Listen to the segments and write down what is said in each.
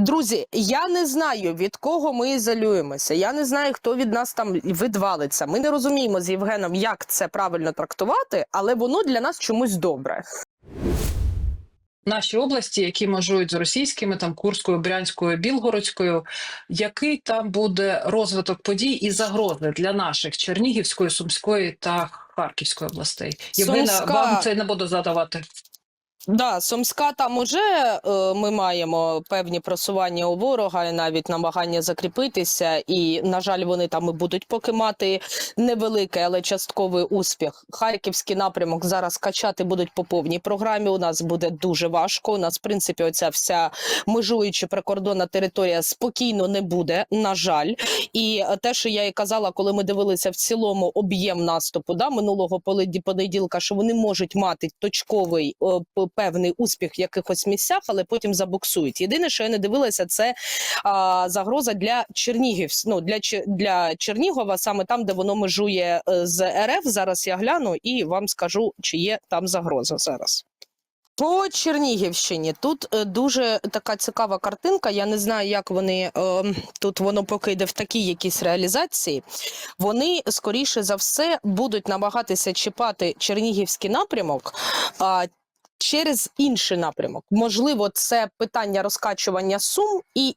Друзі, я не знаю від кого ми ізолюємося. Я не знаю, хто від нас там відвалиться. Ми не розуміємо з Євгеном, як це правильно трактувати, але воно для нас чомусь добре. наші області, які межують з російськими, там Курською, Брянською, Білгородською, який там буде розвиток подій і загрози для наших Чернігівської, Сумської та Харківської областей? Євгена, Сумська- вам це не буду задавати. Да, Сумська там уже е, ми маємо певні просування у ворога і навіть намагання закріпитися. І, на жаль, вони там і будуть поки мати невеликий, але частковий успіх. Харківський напрямок зараз качати будуть по повній програмі. У нас буде дуже важко. У нас, в принципі, оця вся межуюча прикордонна територія спокійно не буде. На жаль, і е, те, що я і казала, коли ми дивилися в цілому об'єм наступу да, минулого понеділка, що вони можуть мати точковий е, певний успіх в якихось місцях, але потім забуксують. Єдине, що я не дивилася, це а, загроза для Чернігів. Ну для для Чернігова, саме там, де воно межує е, з РФ. Зараз я гляну і вам скажу, чи є там загроза зараз. По Чернігівщині тут е, дуже така цікава картинка. Я не знаю, як вони е, тут воно поки йде в такій якійсь реалізації. Вони скоріше за все будуть намагатися чіпати Чернігівський напрямок. Через інший напрямок, можливо, це питання розкачування сум і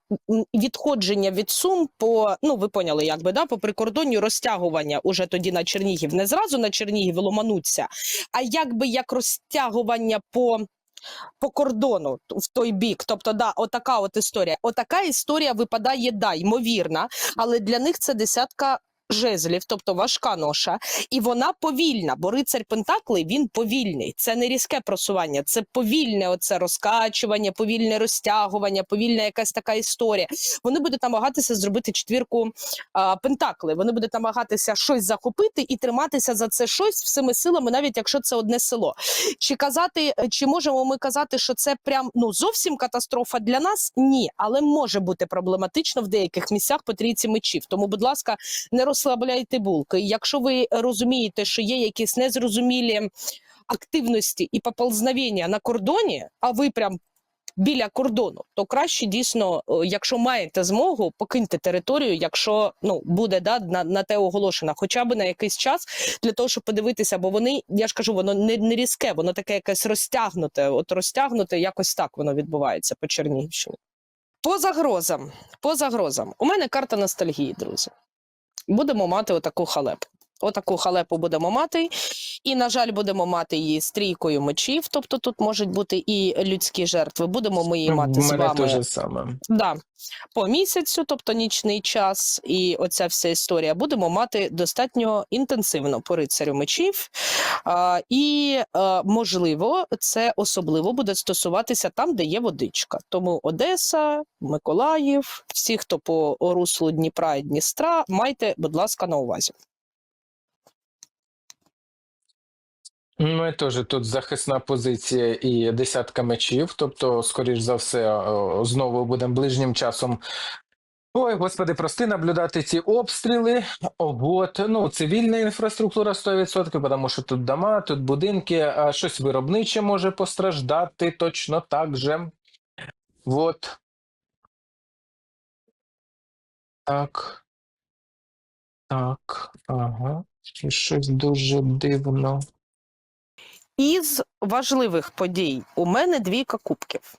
відходження від сум по ну ви поняли, як би да по прикордонню розтягування уже тоді на Чернігів. Не зразу на Чернігів ломануться, а якби як розтягування по по кордону в той бік. Тобто, да, отака от історія. Отака історія випадає, да, ймовірна, але для них це десятка. Жезлів, тобто важка ноша, і вона повільна, бо рицарь Пентакли він повільний. Це не різке просування, це повільне оце розкачування, повільне розтягування, повільна якась така історія. Вони будуть намагатися зробити четвірку а, Пентакли. Вони будуть намагатися щось захопити і триматися за це щось всіми силами, навіть якщо це одне село. Чи казати, чи можемо ми казати, що це прям ну зовсім катастрофа для нас? Ні, але може бути проблематично в деяких місцях по трійці мечів. Тому, будь ласка, не розслабляйте булки. Якщо ви розумієте, що є якісь незрозумілі активності і поползновення на кордоні, а ви прям. Біля кордону, то краще дійсно, е, якщо маєте змогу, покиньте територію, якщо ну буде да на, на те оголошено, хоча б на якийсь час для того, щоб подивитися, бо вони, я ж кажу, воно не, не різке, воно таке якесь розтягнуте. От розтягнуте, якось так воно відбувається по Чернігівщині. По загрозам, по загрозам. У мене карта ностальгії, друзі. Будемо мати отаку халепу. Отаку халепу будемо мати, і, на жаль, будемо мати її з трійкою мечів. Тобто тут можуть бути і людські жертви. Будемо ми її мати У з вами те саме. Да. По місяцю, тобто нічний час, і оця вся історія будемо мати достатньо інтенсивно по рицарю мечів. А, і а, можливо, це особливо буде стосуватися там, де є водичка. Тому Одеса, Миколаїв, всі, хто по руслу Дніпра і Дністра, майте, будь ласка, на увазі. Ну, і теж тут захисна позиція і десятка мечів. Тобто, скоріш за все, знову будемо ближнім часом. Ой, господи, прости наблюдати ці обстріли. От, ну, цивільна інфраструктура 100%, тому що тут дома, тут будинки, а щось виробниче може постраждати точно так же. Вот. Так. Так, ага. І щось дуже дивно. Із важливих подій у мене двійка кубків.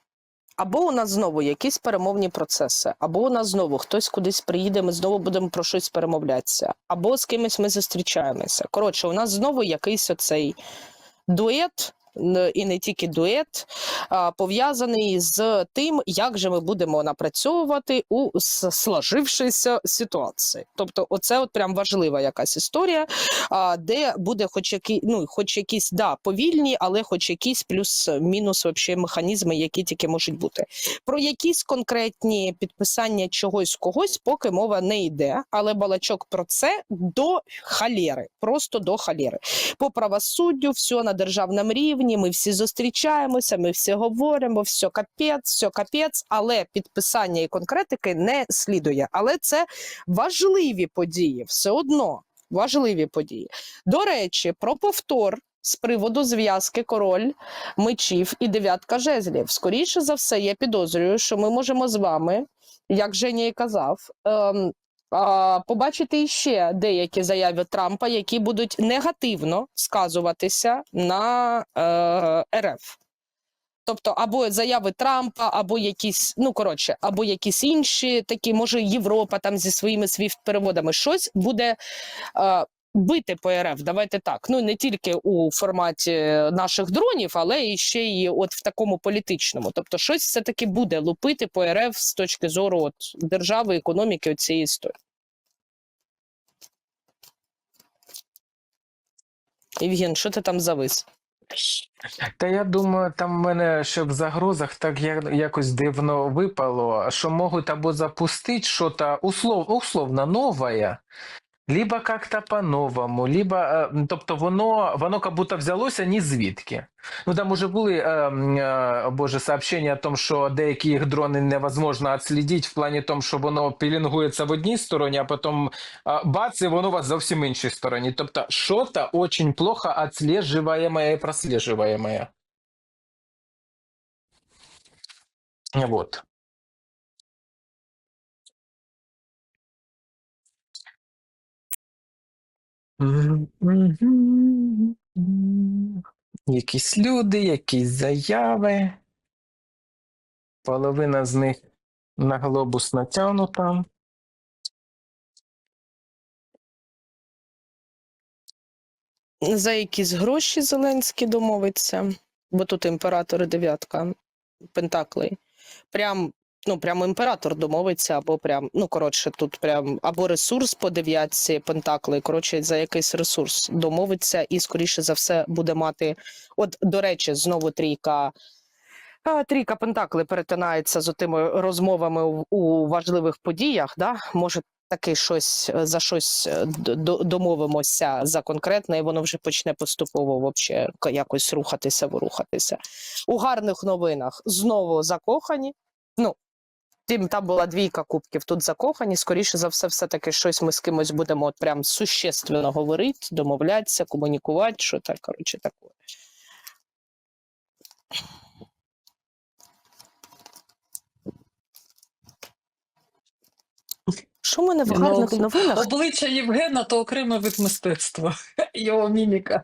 Або у нас знову якісь перемовні процеси, або у нас знову хтось кудись приїде, ми знову будемо про щось перемовлятися, або з кимось ми зустрічаємося. Коротше, у нас знову якийсь оцей дует, і не тільки дует, пов'язаний з тим, як же ми будемо напрацьовувати у с- сложившейся ситуації. Тобто, оце от прям важлива якась історія, де буде хоч які, ну, хоч якісь да, повільні, але хоч якісь плюс-мінус вообще механізми, які тільки можуть бути. Про якісь конкретні підписання чогось когось, поки мова не йде, але балачок про це до халєри, просто до халєри. По правосуддю, все на державному рівні. Ми всі зустрічаємося, ми всі говоримо, все капець, все капець, але підписання і конкретики не слідує. Але це важливі події, все одно важливі події. До речі, про повтор з приводу зв'язки король мечів і дев'ятка жезлів. Скоріше за все, я підозрюю, що ми можемо з вами, як Женя і казав, ем, побачити іще деякі заяви Трампа, які будуть негативно сказуватися на е, РФ. Тобто, або заяви Трампа, або якісь, ну коротше, або якісь інші такі, може, Європа там зі своїми свіфт переводами щось буде е, бити по РФ. Давайте так. Ну не тільки у форматі наших дронів, але і ще й от в такому політичному. Тобто, щось все таки буде лупити по РФ з точки зору от держави, економіки цієї історії. Євген, що ти там завис? Та я думаю, там в мене ще в загрозах так якось дивно випало, що можуть або запустити щось услов, условно новое, либо как-то по-новому, либо, е, тобто воно, воно как будто взялося ні звідки. Ну там уже були, е, е, боже, сообщення о том, що деякі їх дрони невозможно відслідити в плані тому, що воно пілінгується в одній стороні, а потім бац, і воно у вас зовсім іншій стороні. Тобто, що-то очень плохо отслеживаемое и прослеживаемое. Вот. Якісь люди, якісь заяви. Половина з них на глобус натягнута. За якісь гроші Зеленський домовиться, бо тут імператор дев'ятка Пентаклей. Прям, ну, прям імператор домовиться, або прям, ну, коротше, тут прям або ресурс по дев'ятці Пентаклей, коротше, за якийсь ресурс домовиться і, скоріше за все, буде мати. От, до речі, знову трійка. Трійка Пентаклей перетинається з тими розмовами у, важливих подіях. Да? Може, таки щось е, за щось е, домовимося за конкретне, і воно вже почне поступово вообще якось рухатися, ворухатися. У гарних новинах знову закохані. Ну, тим там була двійка кубків, тут закохані. Скоріше за все, все-таки щось ми з кимось будемо от прям существенно говорити, домовлятися, комунікувати, що так, коротше, таке. Що в мене в Ну, гарних новинах? Обличчя Євгена то окремий вид мистецтва. Його міміка.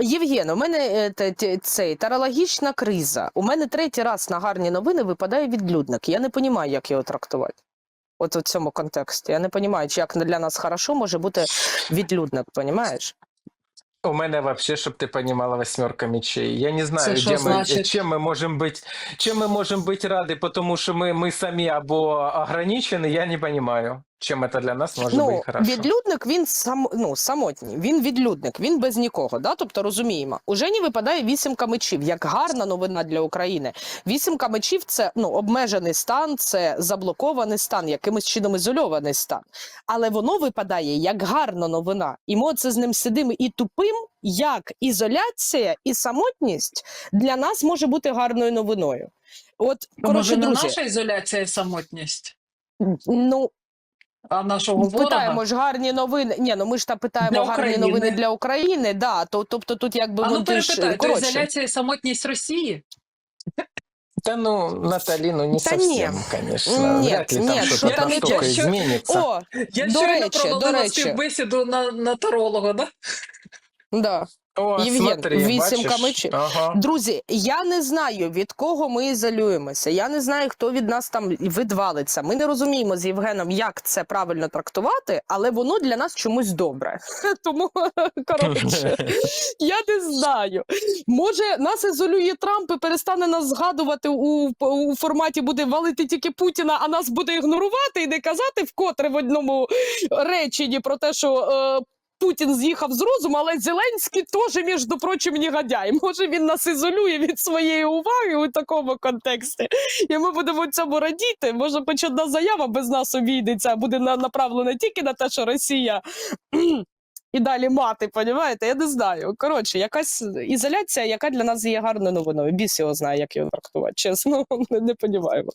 Євген, у мене е, цей тарологічна криза. У мене третій раз на гарні новини випадає відлюдник. Я не розумію, як його трактувати. От у цьому контексті. Я не розумію, чи як для нас хорошо може бути відлюдник, розумієш? У мене вообще, щоб ти понимала, восьмерка мечей. Я не знаю, де ми, чим ми можемо бути, чим ми можемо бути раді, тому що ми, ми самі або ограничені, я не розумію, чим це для нас може ну, бути хорошо. відлюдник він сам, ну, самотній, він відлюдник, він без нікого. Да? Тобто розуміємо. У Жені випадає вісімка мечів, як гарна новина для України. Вісімка мечів це ну, обмежений стан, це заблокований стан, якимось чином ізольований стан. Але воно випадає як гарна новина. І ми це з ним сидимо і тупим, як ізоляція і самотність для нас може бути гарною новиною. От, коротше, Може, не наша ізоляція і самотність, ну нашого ворога? Питаємо ж гарні новини. Ні, ну ми ж та питаємо Для гарні України. новини для України. Да, то тобто тут якби А ну, ти ж, перепитай, то ізоляція і самотність Росії? Та ну, Наталі, ну не Та совсем, ні. конечно. Ні, Вряд ли там що что-то там не. Що- изменится. О, Я До щойно речі, до провалила речі. співбесіду на, на таролога, да? да. О, Євген, смотри, вісімка мечів. Ага. Друзі, я не знаю, від кого ми ізолюємося. Я не знаю, хто від нас там відвалиться. Ми не розуміємо з Євгеном, як це правильно трактувати, але воно для нас чомусь добре. Тому коротше. Я не знаю. Може, нас ізолює Трамп і перестане нас згадувати у, у форматі буде валити тільки Путіна, а нас буде ігнорувати і не казати вкотре в одному реченні про те, що. Е, Путін з'їхав з розуму, але Зеленський теж, між прочим, негодяй. Може, він нас ізолює від своєї уваги у такому контексті. І ми будемо цьому радіти. Може, хоч одна заява без нас обійдеться, буде на- направлена тільки на те, що Росія і далі мати, понімаєте? Я не знаю. Коротше, якась ізоляція, яка для нас є гарною новиною. Біс його знає, як його трактувати. Чесно, не, не понімаю.